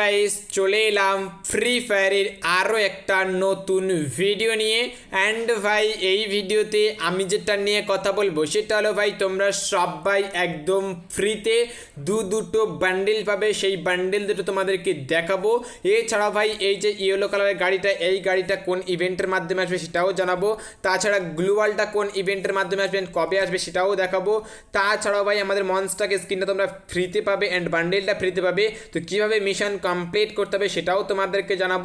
Guys চলে এলাম free ফায়ারের আরও একটা নতুন ভিডিও নিয়ে। অ্যান্ড ভাই, এই ভিডিওতে আমি যেটা নিয়ে কথা বলব, সেটা হলো ভাই, তোমরা সবাই একদম ফ্রিতে দু দুটো বান্ডেল পাবে। সেই বান্ডেল দুটো তোমাদেরকে দেখাবো। এছাড়া ভাই, এই যে ইয়েলো কালারের গাড়িটা, এই গাড়িটা কোন ইভেন্টের মাধ্যমে আসবে সেটাও জানাব। তাছাড়া গ্লুয়ালটা কোন ইভেন্টের মাধ্যমে আসবে কবে আসবে সেটাও দেখাবো। তাছাড়াও ভাই, আমাদের মনস্টাকে স্ক্রিনটা তোমরা ফ্রিতে পাবে অ্যান্ড বান্ডেলটা ফ্রিতে পাবে। তো কীভাবে মিশন কমপ্লিট করতে হবে, সেটাও তোমাদেরকে জানাব।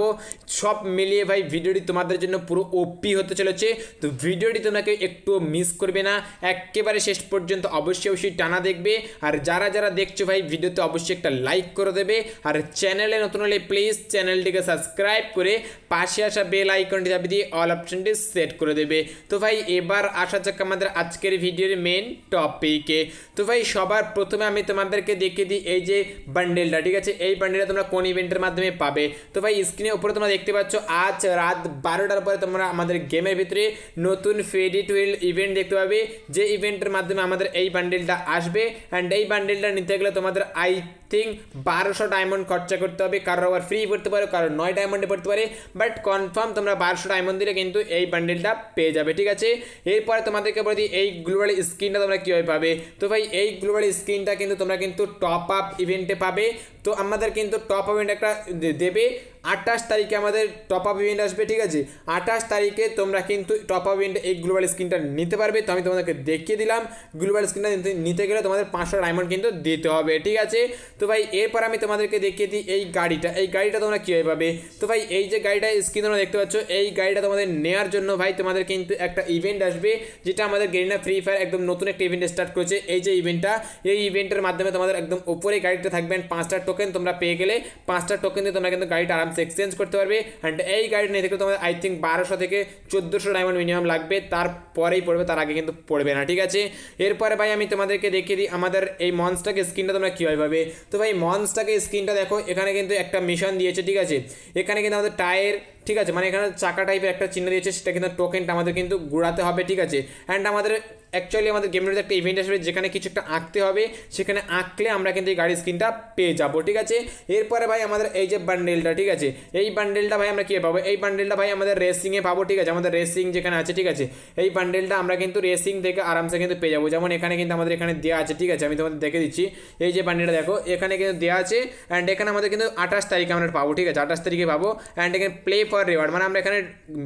সব মিলিয়ে ভাই, ভিডিওটি তোমাদের জন্য পুরো ওপি হতে চলেছে। তো ভিডিওটি তোমাকে একটু মিস করবে না, একেবারে শেষ পর্যন্ত অবশ্যই অবশ্যই টানা দেখবে। আর যারা যারা দেখছ ভাই, ভিডিওতে অবশ্যই একটা লাইক করে দেবে। আর চ্যানেলে নতুন হলে প্লিজ চ্যানেলটিকে সাবস্ক্রাইব করে পাশে আসা বেল আইকনটি চাপে দিয়ে অল অপশনটি সেট করে দেবে। তো ভাই, এবার আসা যাক আমাদের আজকের ভিডিওর মেন টপিকে তো ভাই, সবার প্রথমে আমি তোমাদেরকে দেখিয়ে দিই, এই যে বান্ডেলটা ঠিক আছে? এই বান্ডেলটা তোমরা কোন ইভেন্টের মাধ্যমে পাবে? তো ভাই স্ক্রিনের উপরে তোমরা দেখতে পাচ্ছ, আজ রাত বারোটার পরে তোমরা আমাদের গেমের ভিতরে নতুন ফেডি টুয়েল ইভেন্ট দেখতে পাবে, যে ইভেন্টের মাধ্যমে আমাদের এই বান্ডেলটা আসবে। অ্যান্ড এই বান্ডেলটা নিতে গেলে তোমাদের আই থিঙ্ক বারোশো ডায়মন্ড খরচা করতে হবে। কারোর আবার ফ্রি পড়তে পারে, কারোর নয় ডায়মন্ডে পড়তে পারে। বাট কনফার্ম তোমরা বারোশো ডায়মন্ড দিলে কিন্তু এই বান্ডেলটা পেয়ে যাবে, ঠিক আছে? এরপরে তোমাদেরকে বলে দিই, এই গ্লোবাল স্ক্রিনটা তোমরা কীভাবে পাবে? তো ভাই, এই গ্লোবাল স্ক্রিনটা কিন্তু তোমরা কিন্তু টপ আপ ইভেন্টে পাবে। তো আমাদের কিন্তু টপ আপ ইভেন্ট একটা দেবে আঠাশ তারিখে আমাদের টপ আপ ইভেন্ট আসবে, ঠিক আছে? আঠাশ তারিখে তোমরা কিন্তু টপ আপ ইভেন্টে এই গ্লোবাল স্ক্রিনটা নিতে পারবে। তো আমি তোমাদেরকে দেখিয়ে দিলাম গ্লোবাল স্ক্রিনটা নিতে- গেলে তোমাদের পাঁচশো ডায়মন্ড কিন্তু দিতে হবে, ঠিক আছে? তো ভাই, এরপর আমি তোমাদেরকে দেখিয়ে দিই এই গাড়িটা। এই গাড়িটা তোমরা কীভাবে পাবে? তো ভাই, এই যে গাড়িটা স্ক্রিন তোমরা দেখতে পাচ্ছ, এই গাড়িটা তোমাদের নেওয়ার জন্য ভাই, তোমাদের কিন্তু একটা ইভেন্ট আসবে, যেটা আমাদের গেরিনা ফ্রি ফায়ার একদম নতুন একটা ইভেন্ট স্টার্ট করেছে। এই যে ইভেন্টটা এই ইভেন্টের মাধ্যমে তোমাদের একদম উপরে গাড়িটা থাকবেন পাঁচটা টোকেন তোমরা পেয়ে গেলে, পাঁচটা টোকেন দিয়ে তোমরা কিন্তু গাড়িটা আরামসে এক্সচেঞ্জ করতে পারবে অ্যান্ড এই গাড়ি নিয়ে থেকে তোমাদের আই থিঙ্ক বারোশো থেকে চোদ্দোশো ডায়মন্ড মিনিমাম লাগবে তারপরেই পড়বে তার আগে কিন্তু পড়বে না ঠিক আছে এরপরে ভাই আমি তোমাদেরকে দেখিয়ে দিই আমাদের এই মন্সটাকে স্ক্রিনটা তোমরা কীভাবে পাবে তো ভাই মন্সটাকে স্ক্রিনটা দেখো এখানে কিন্তু একটা মিশন দিয়েছে ঠিক আছে এখানে কিন্তু আমাদের টায়ার ঠিক আছে মানে এখানে চাকা টাইপের একটা চিহ্ন দিয়েছে, সেটা কিন্তু টোকেনটা আমাদের কিন্তু ঘোরাতে হবে, ঠিক আছে? অ্যান্ড আমাদের অ্যাকচুয়ালি আমাদের গেমের মধ্যে একটা ইভেন্ট আসবে, যেখানে কিছু একটা আঁকতে হবে, সেখানে আঁকলে আমরা কিন্তু এই গাড়ির স্ক্রিনটা পেয়ে যাব, ঠিক আছে? এরপরে ভাই আমাদের এই যে বান্ডেলটা ঠিক আছে? এই বান্ডেলটা ভাই আমরা কী পাবো? এই বান্ডেলটা ভাই আমাদের রেসিংয়ে পাবো, ঠিক আছে? আমাদের রেসিং যেখানে আছে, ঠিক আছে? এই বান্ডেলটা আমরা কিন্তু রেসিং থেকে আরামসে কিন্তু পেয়ে যাব। যেমন এখানে কিন্তু আমাদের এখানে দেওয়া আছে, ঠিক আছে? আমি তোমাদের দেখে দিচ্ছি। এই যে বান্ডেলটা দেখো, এখানে কিন্তু দেওয়া আছে অ্যান্ড এখানে আমাদের কিন্তু আঠাশ তারিখে আমরা পাবো, ঠিক আছে? আঠাশ তারিখে পাবো অ্যান্ড এখানে প্লে রিওয়ার্ড মানে আমরা এখানে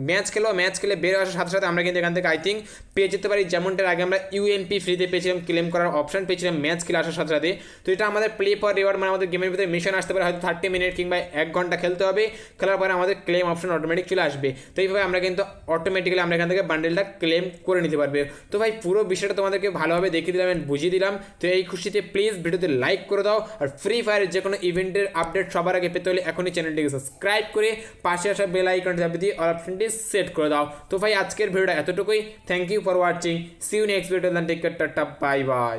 ম্যাচ খেলো ম্যাচ খেলে বের আসার সাথে সাথে আমরা কিন্তু এখান থেকে আই থিঙ্ক পেয়ে যেতে পারি। যেমনটার আগে আমরা ইউএনপি ফ্রিতে পেয়েছিলাম ক্লেম করার অপশন পেয়েছিলাম ম্যাচ খেলে আসার সাথে সাথে। তো এটা আমাদের প্লে ফর রিওয়ার্ড মানে আমাদের গেমের ভিতরে মিশন আসতে পারে। হয়তো থার্টি মিনিট কিংবা এক ঘণ্টা খেলতে হবে। খেলার পরে আমাদের ক্লেম অপশন অটোমেটিক চলে আসবে। তো এইভাবে আমরা কিন্তু অটোমেটিক্যালি আমরা এখান থেকে বান্ডেলটা ক্লেম করে নিতে পারবে। তো ভাই, পুরো বিষয়টা তোমাদেরকে ভালোভাবে দেখিয়ে দিলাম and বুঝিয়ে দিলাম। তো এই খুশিতে প্লিজ ভিডিওতে লাইক করে দাও। আর ফ্রি ফায়ারের যে কোনো ইভেন্টের আপডেট সবার আগে পেতে হলে এখনই চ্যানেলটিকে সাবস্ক্রাইব করে পাশে আসা বেল আইকন চাপে দিয়ে অল অপশনটি সেট করে দাও তো ভাই আজকের ভিডিওটা এতটুকুই thank you for watching see you next video take care tata bye bye